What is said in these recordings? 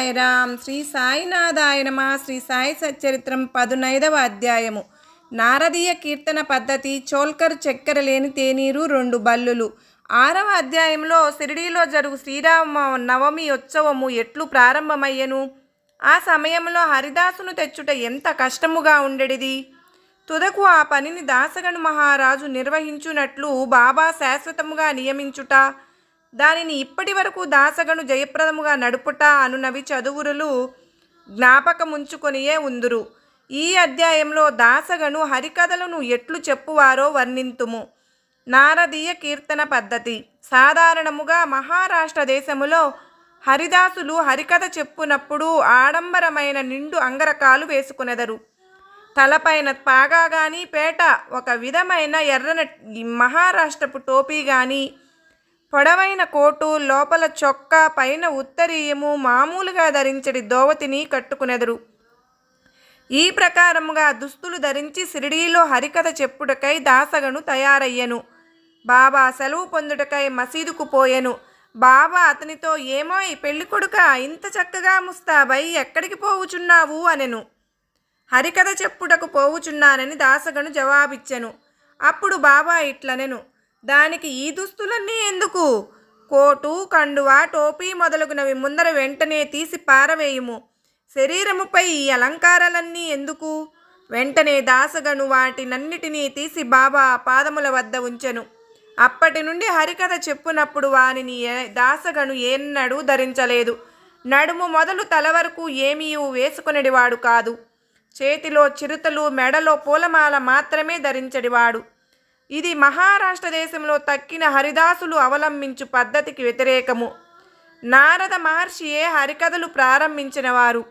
సాయిరామ్ శ్రీ సాయినాథాయ నమ. శ్రీ సాయి సచ్చరిత్రం పదునైదవ అధ్యాయము. నారదీయ కీర్తన పద్ధతి చోల్కర్ చక్కెర లేని తేనీరు రెండు బల్లులు. ఆరవ అధ్యాయంలో షిరిడీలో జరుగు శ్రీరామ నవమి ఉత్సవము ఎట్లు ప్రారంభమయ్యను? ఆ సమయంలో హరిదాసును తెచ్చుట ఎంత కష్టముగా ఉండేది తుదకు ఆ పనిని దాసగను మహారాజు నిర్వహించునట్లు బాబా శాశ్వతముగా నియమించుట దానిని ఇప్పటి వరకు దాసగను జయప్రదముగా నడుపుట అనునవి చదువురులు జ్ఞాపకముంచుకొనియే ఉందురు. ఈ అధ్యాయంలో దాసగను హరికథలను ఎట్లు చెప్పువారో వర్ణింతుము. నారదీయ కీర్తన పద్ధతి. సాధారణముగా మహారాష్ట్ర దేశములో హరిదాసులు హరికథ చెప్పునప్పుడు ఆడంబరమైన నిండు అంగరకాలు వేసుకునెదరు. తలపైన పాగా గాని పేట ఒక విధమైన ఎర్రన మహారాష్ట్రపు టోపీ కానీ పొడవైన కోటు లోపల చొక్కా పైన ఉత్తరీయము మామూలుగా ధరించడి దోవతిని కట్టుకునెదరు. ఈ ప్రకారముగా దుస్తులు ధరించి సిరిడీలో హరికథ చెప్పుటకై దాసగను తయారయ్యను. బాబా సెలవు పొందుటకై మసీదుకు పోయెను. బాబా అతనితో ఏమో ఈ పెళ్ళికొడుక ఇంత చక్కగా ముస్తాబై ఎక్కడికి పోవుచున్నావు? అనెను. హరికథ చెప్పుటకు పోవుచున్నానని దాసగను జవాబిచ్చెను. అప్పుడు బాబా ఇట్లనెను. దానికి ఈ దుస్తులన్నీ ఎందుకు? కోటు కండువా టోపీ మొదలగునవి ముందర వెంటనే తీసి పారవేయుము. శరీరముపై ఈ అలంకారాలన్నీ ఎందుకు? వెంటనే దాసగను వాటినన్నిటినీ తీసి బాబా పాదముల వద్ద ఉంచెను. అప్పటి నుండి హరికథ చెప్పునప్పుడు వానిని ఏ- దాసగను ఎన్నడూ ధరించలేదు. నడుము మొదలు తల వరకు ఏమీ వేసుకునేవాడు కాదు. చేతిలో చిరుతలు మెడలో పూలమాల మాత్రమే ధరించడివాడు. ఇది మహారాష్ట్ర దేశంలో తక్కిన హరిదాసులు అవలంబించు పద్ధతికి వ్యతిరేకము. నారద మహర్షియే హరికథలు ప్రారంభించిన వారు.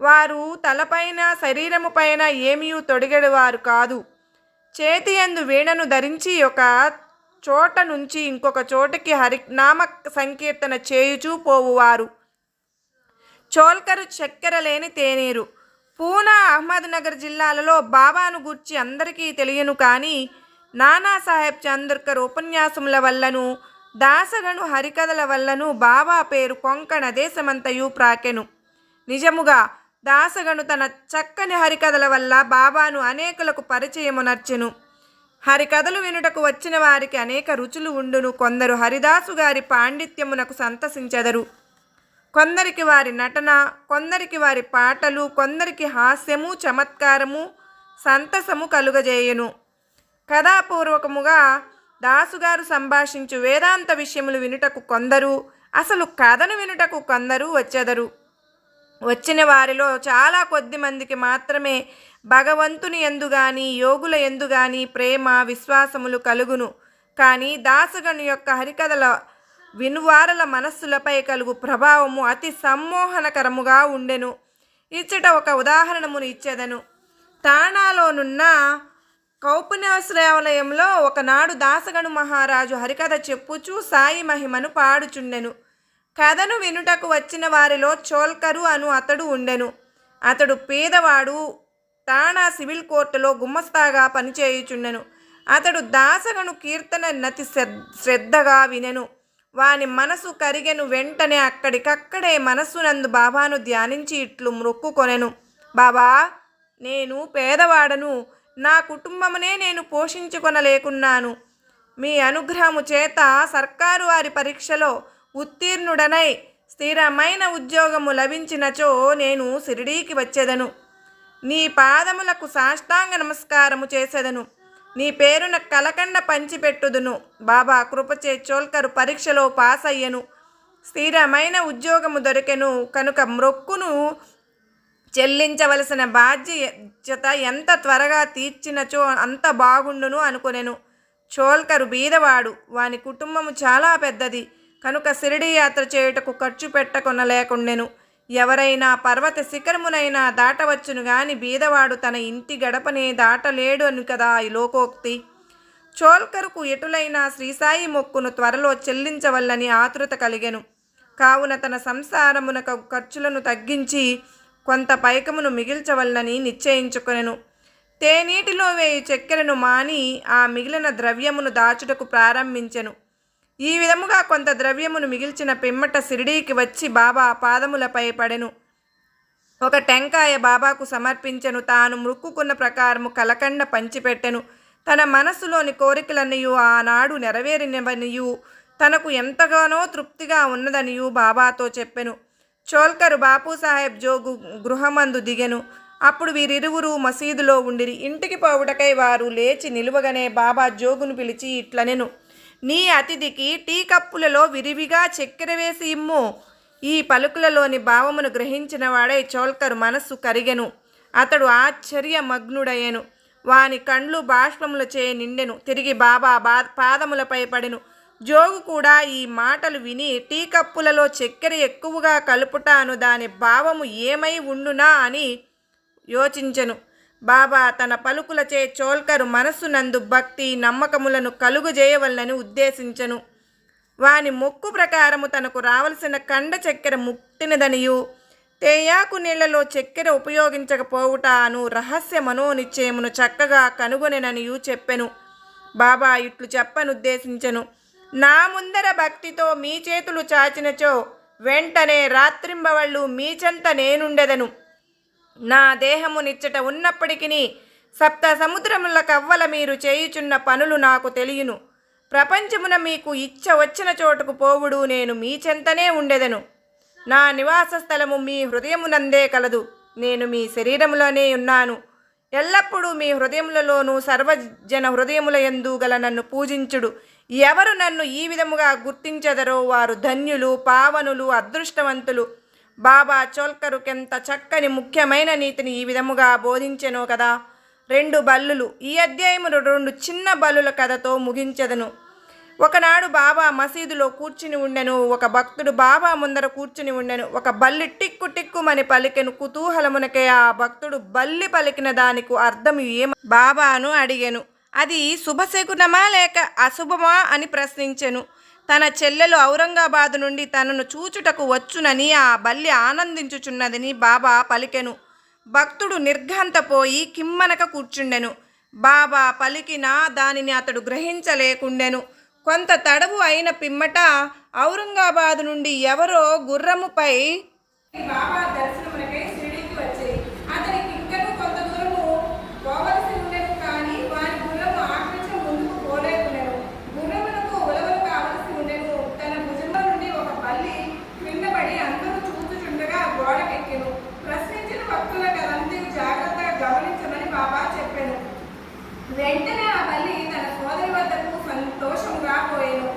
వారు తలపైన శరీరము పైన ఏమీ తొడిగేవారు కాదు. చేతి యందు వీణను ధరించి ఒక చోట నుంచి ఇంకొక చోటకి హరినామ సంకీర్తన చేయుచూ పోవువారు. చోల్కరు చక్కెర లేని తేనీరు. పూనా అహ్మద్నగర్ జిల్లాలలో బాబాను గూర్చి అందరికీ తెలియను కానీ నానాసాహెబ్ చంద్రకర్ ఉపన్యాసముల వల్లను దాసగను హరికథల వల్లను బాబా పేరు కొంకణ దేశమంతయు ప్రాకెను. నిజముగా దాసగను తన చక్కని హరికథల వల్ల బాబాను అనేకులకు పరిచయమునర్చెను హరికథలు వినుటకు వచ్చిన వారికి అనేక రుచులు ఉండును కొందరు హరిదాసు గారి పాండిత్యమునకు సంతసించెదరు. కొందరికి వారి నటన కొందరికి వారి పాటలు కొందరికి హాస్యము చమత్కారము సంతసము కలుగజేయును. కథాపూర్వకముగా దాసుగారు సంభాషించు వేదాంత విషయములు వినుటకు కొందరు అసలు కథను వినుటకు కొందరు వచ్చెదరు. వచ్చిన వారిలో చాలా కొద్ది మందికి మాత్రమే భగవంతుని ఎందు గాని యోగుల ఎందు గాని ప్రేమ విశ్వాసములు కలుగును. కానీ దాసగను యొక్క హరికథల వినువారల మనస్సులపై కలుగు ప్రభావము అతి సమ్మోహనకరముగా ఉండెను. ఇచ్చట ఒక ఉదాహరణమును ఇచ్చేదను. తాణాలోనున్న కౌపునాశ్రావలయంలో ఒకనాడు దాసగను మహారాజు హరికథ చెప్పుచూ సాయి మహిమను పాడుచుండెను. కథను వినుటకు వచ్చిన వారిలో చోల్కరు అను అతడు ఉండెను. అతడు పేదవాడు తాణా సివిల్ కోర్టులో గుమ్మస్తాగా పనిచేయుచుండెను. అతడు దాసగను కీర్తన నతి శ్రద్ధగా వినెను. వాని మనసు కరిగెను వెంటనే అక్కడికక్కడే మనస్సునందు బాబాను ధ్యానించి ఇట్లు మొక్కుకొనెను. బాబా నేను పేదవాడను నా కుటుంబమునే నేను పోషించుకొనలేకున్నాను. మీ అనుగ్రహము చేత సర్కారు వారి పరీక్షలో ఉత్తీర్ణుడనై స్థిరమైన ఉద్యోగము లభించినచో నేను సిరిడీకి వచ్చేదను. నీ పాదములకు సాష్టాంగ నమస్కారము చేసేదను. నీ పేరున కలకండ పంచిపెట్టుదును. బాబా కృపచే చోల్కరు పరీక్షలో పాస్ అయ్యను స్థిరమైన ఉద్యోగము దొరికెను. కనుక మ్రొక్కును చెల్లించవలసిన బాధ్యత ఎంత త్వరగా తీర్చినచో అంత బాగుండును అనుకునేను. చోల్కరు బీదవాడు వాని కుటుంబము చాలా పెద్దది. కనుక సిరిడి యాత్ర చేయుటకు ఖర్చు పెట్టకొనలేకుండెను. ఎవరైనా పర్వత శిఖరమునైనా దాటవచ్చును గాని బీదవాడు తన ఇంటి గడపనే దాటలేడు అని కదా ఈ లోకోక్తి. చోల్కరుకు ఎటులైన శ్రీసాయి మొక్కును త్వరలో చెల్లించవల్లని ఆతృత కలిగెను. కావున తన సంసారమునకు ఖర్చులను తగ్గించి కొంత పైకమును మిగిల్చవలనని నిశ్చయించుకొనెను. తేనీటిలో వేయి చక్కెరను మాని ఆ మిగిలిన ద్రవ్యమును దాచుటకు ప్రారంభించెను. ఈ విధముగా కొంత ద్రవ్యమును మిగిల్చిన పిమ్మట సిరిడీకి వచ్చి బాబా పాదములపై పడెను. ఒక టెంకాయ బాబాకు సమర్పించెను. తాను మృక్కుకున్న ప్రకారము కలకండ పంచిపెట్టెను. తన మనస్సులోని కోరికలన్నయు ఆనాడు నెరవేరినవనియు. తనకు ఎంతగానో తృప్తిగా ఉన్నదనియు బాబాతో చెప్పెను. చోల్కరు బాపూసాహెబ్ జోగు గృహమందు దిగెను. అప్పుడు వీరిరువురు మసీదులో ఉండిరి. ఇంటికి పోవుటకై వారు లేచి నిలువగానే బాబా జోగును పిలిచి ఇట్లనెను. నీ అతిథికి టీ కప్పులలో విరివిగా చక్కెర వేసి ఇమ్ము. ఈ పలుకులలోని భావమును గ్రహించిన వాడై చోల్కరు మనస్సు కరిగెను. అతడు ఆశ్చర్య మగ్నుడయ్యను. వాని కండ్లు బాష్పములచే నిండెను. తిరిగి బాబా బా పాదములపై పడెను. జోగు కూడా ఈ మాటలు విని టీ కప్పులలో చక్కెర ఎక్కువగా కలుపుటాను దాని భావము ఏమై ఉండునా అని యోచించెను. బాబా తన పలుకులచే చోల్కరు మనస్సునందు భక్తి నమ్మకములను కలుగుజేయవలనని ఉద్దేశించెను. వాని మొక్కు ప్రకారము తనకు రావలసిన కండ చక్కెర ముట్టినదనియు. తేయాకు నీళ్ళలో చక్కెర ఉపయోగించకపోవుటాను రహస్య మనోనిశ్చయమును చక్కగా కనుగొనెననియు చెప్పెను. బాబా ఇట్లు చెప్పనుద్దేశించెను. నా ముందర భక్తితో మీ చేతులు చాచినచో వెంటనే రాత్రింబవళ్ళు మీచంత నేనుండెదను. నా దేహము నిచ్చట ఉన్నప్పటికీ సప్త సముద్రముల కవ్వల మీరు చేయుచున్న పనులు నాకు తెలియను. ప్రపంచమున మీకు ఇచ్చ వచ్చిన చోటుకు పోవుడు నేను మీ చెంతనే ఉండెదను. నా నివాస స్థలము మీ హృదయమునందే కలదు. నేను మీ శరీరములోనే ఉన్నాను. ఎల్లప్పుడూ మీ హృదయములలోనూ సర్వజన హృదయముల ఎందు గల నన్ను పూజించుడు. ఎవరు నన్ను ఈ విధముగా గుర్తించెదరో వారు ధన్యులు పావనులు అదృష్టవంతులు. బాబా చోల్కరుకెంత చక్కని ముఖ్యమైన నీతిని ఈ విధముగా బోధించెనో కదా. రెండు బల్లులు. ఈ అధ్యాయము రెండు చిన్న బల్లుల కథతో ముగించెదను. ఒకనాడు బాబా మసీదులో కూర్చుని ఉండెను. ఒక భక్తుడు బాబా ముందర కూర్చుని ఉండెను. ఒక బల్లి టిక్కు టిక్కుమని పలికెను. కుతూహలమునకే ఆ భక్తుడు బల్లి పలికిన దానికి అర్థం ఏమ బాబాను అడిగెను. అది శుభశకునమా లేక అశుభమా అని ప్రశ్నించెను. తన చెల్లెలు ఔరంగాబాదు నుండి తనను చూచుటకు వచ్చునని ఆ బల్లి ఆనందించుచున్నదని బాబా పలికెను. భక్తుడు నిర్ఘంతపోయి కిమ్మనక కూర్చుండెను. బాబా పలికినా దానిని అతడు గ్రహించలేకుండెను. కొంత తడవు అయిన పిమ్మట ఔరంగాబాదు నుండి ఎవరో గుర్రముపై బాబా దర్శనం వెంటనే ఆ తల్లి తన సోదరి వద్దకు సంతోషంగా పోయాను